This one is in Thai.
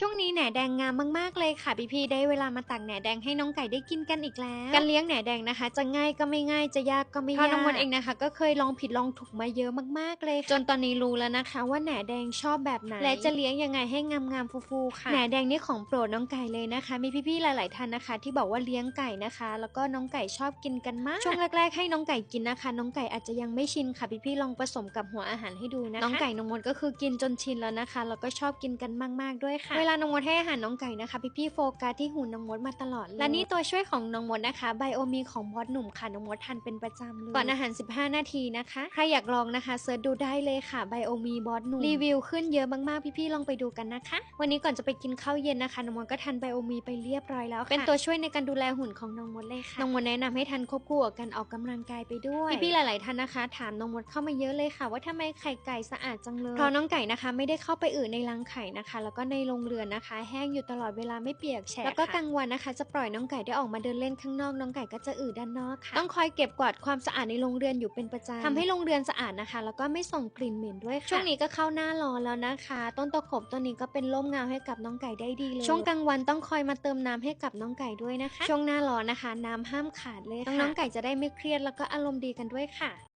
ช่วงนี้แหนแดงงามมากๆเลยค่ะพี่ๆได้เวลามาตักแหนแดงให้น้องไก่ได้กินกันอีกแล้ว การเลี้ยงแหนแดงนะคะ จะง่ายก็ไม่ง่ายจะยากก็ไม่ยากเพราะน้องมดเองนะคะ ก็เคยลองผิดลองถูกมาเยอะมากๆเลยค่ะจนตอนนี้รู้แล้วนะคะ ว่าแหนแดงชอบแบบไหนและจะเลี้ยงยังไงให้งามๆฟูๆค่ะแหนแดงนี่ของโปรดน้องไก่เลยนะคะ มีพี่ๆหลาย ๆท่านนะคะ ที่บอกว่าเลี้ยงไก่นะคะ แล้วก็น้องไก่ชอบกินกันมากช่วงแรก ๆ ให้น้องไก่กินนะคะ น้องไก่อาจจะยังไม่ชินค่ะพี่ๆลองผสมกับหัวอาหารให้ดูนะคะน้องไก่น้องมดก็คือกินจนชินแล้วนะคะแล้วก็ชอบกินกันมาก ๆด้วยค่ะเวลาน้องมดให้อาหารน้องไก่นะคะพี่ๆโฟกัสที่หุ่นน้องมดมาตลอดเลยและนี่ตัวช่วยของน้องมดนะคะไบโอมีของบอสหนุ่มค่ะน้องมดทานเป็นประจำเลยก่อนอาหาร 15 นาทีนะคะใครอยากลองนะคะเซิร์ชดูได้เลยค่ะไบโอมีบอสหนุ่มรีวิวขึ้นเยอะมากๆพี่ๆลองไปดูกันนะคะ วันนี้ก่อนจะไปกินข้าวเย็นนะคะน้องมดก็ทานไบโอมีไปเรียบร้อยแล้วค่ะเป็นตัวช่วยในการดูแลหุ่นของน้องมดเลยค่ะน้องมดแนะนำให้ทานควบคู่กับการออกกำลังกายไปด้วยพี่ๆหลาย ๆท่านนะคะ ถามน้องมดเข้ามาเยอะเลยค่ะ ว่าทำไมไข่ไก่สะอาดจังเลยเพราะน้องไก่นะคะ ไม่ได้เข้าไปอืดในรังไข่นะคะ แล้วก็ในโรงเรือนนะคะ แห้งอยู่ตลอดเวลาไม่เปียกแฉะแล้วก็กลางวันนะคะ จะปล่อยน้องไก่ได้ออกมาเดินเล่นข้างนอกน้องไก่ก็จะอืดด้านนอกค่ะต้องคอยเก็บกวาดความสะอาดในโรงเรือนอยู่เป็นประจำทำให้โรงเรือนสะอาดนะคะ แล้วก็ไม่ส่งกลิ่นเหม็นด้วยค่ะช่วงนี้ก็เข้าหน้าร้อนแล้วนะคะ ต้นตะขบต้นนี้ก็เป็นร่มเงาให้กับน้องไก่ได้ดีเลยช่วงกลางวันต้องคอยมาเติมน้ำให้กับน้องไก่ด้วยนะคะ ช่วงหน้าร้อนนะคะ น้ำห้ามขาดเลยค่ะน้องๆไก่จะได้ไม่เครียดแล้วก็อารมณ์ดีกันด้วยค่ะ